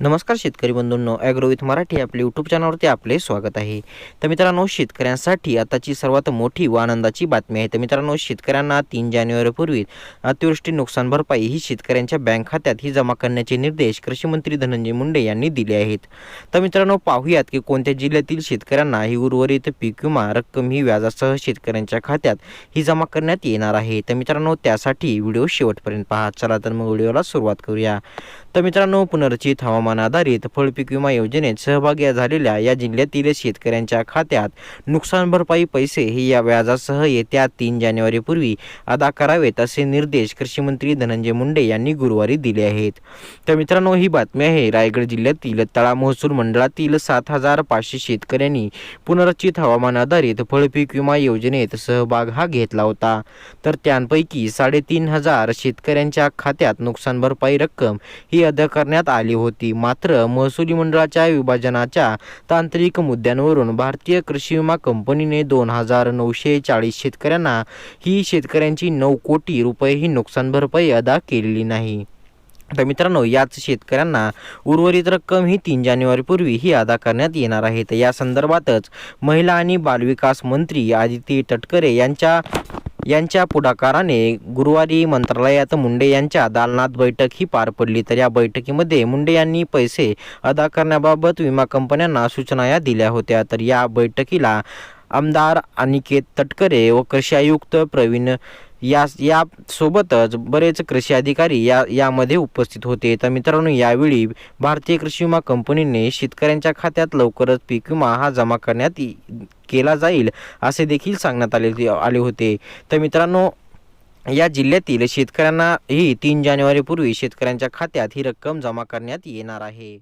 नमस्कार शेतकरी बंधूंनो ॲग्रोविथ मराठी आपले यूट्यूब चॅनलवरती आपले स्वागत आहे. तर मित्रांनो शेतकऱ्यांसाठी आताची सर्वात मोठी व आनंदाची बातमी आहे. तर मित्रांनो शेतकऱ्यांना तीन जानेवारीपूर्वी अतिवृष्टी नुकसान भरपाई ही शेतकऱ्यांच्या बँक खात्यात ही जमा करण्याचे निर्देश कृषी मंत्री धनंजय मुंडे यांनी दिले आहेत. तर मित्रांनो पाहूयात की कोणत्या जिल्ह्यातील शेतकऱ्यांना ही उर्वरित पीक विमा रक्कम ही व्याजासह शेतकऱ्यांच्या खात्यात ही जमा करण्यात येणार आहे. तर मित्रांनो त्यासाठी व्हिडिओ शेवटपर्यंत पहा. चला तर मग व्हिडिओला सुरुवात करूया. तर मित्रांनो पुनर्रचित हवामान आधारित फळपीक विमा योजनेत सहभागी झालेल्या या जिल्ह्यातील शेतकऱ्यांच्या खात्यात नुकसान भरपाई पैसे हे या व्याजासह येत्या तीन जानेवारीपूर्वी अदा करावेत असे निर्देश कृषी मंत्री धनंजय मुंडे यांनी गुरुवारी दिले आहेत. तर मित्रांनो ही बातमी आहे रायगड जिल्ह्यातील तळा महसूल मंडळातील सात हजार पाचशे शेतकऱ्यांनी पुनर्रचित हवामान आधारित फळपीक विमा योजनेत सहभाग हा घेतला होता. तर त्यांपैकी साडेतीन हजार शेतकऱ्यांच्या खात्यात नुकसान भरपाई रक्कम ही अदा करण्यात आली होती. मात्र महसुली मंडळाच्या विभाजनाच्या तांत्रिक मुद्द्यांवरून भारतीय कृषी विमा कंपनीने दोन हजार नऊशे चाळीस शेतकऱ्यांना ही शेतकऱ्यांची नऊ कोटी रुपये ही नुकसान भरपाई अदा केलेली नाही. तर मित्रांनो याच शेतकऱ्यांना उर्वरित रक्कम ही तीन जानेवारीपूर्वी ही अदा करण्यात येणार आहे. या संदर्भातच महिला आणि बालविकास मंत्री आदिती तटकरे यांच्या यांच्या पुढाकाराने गुरुवारी मंत्रालयात मुंडे यांच्या दालनात बैठक ही पार पडली. तर या बैठकीमध्ये मुंडे यांनी पैसे अदा करण्याबाबत विमा कंपन्यांना सूचना या दिल्या होत्या. तर या बैठकीला आमदार अनिकेत तटकरे व कृषी आयुक्त प्रवीण या या सोबतच बरेच कृषी अधिकारी या यामध्ये उपस्थित होते. तर मित्रांनो यावेळी भारतीय कृषी विमा कंपनीने शेतकऱ्यांच्या खात्यात लवकरच पीक विमा हा जमा करण्यात केला जाईल असे देखील सांगण्यात आले आले होते. तर मित्रांनो या जिल्ह्यातील शेतकऱ्यांना ही तीन जानेवारीपूर्वी शेतकऱ्यांच्या खात्यात ही रक्कम जमा करण्यात येणार आहे.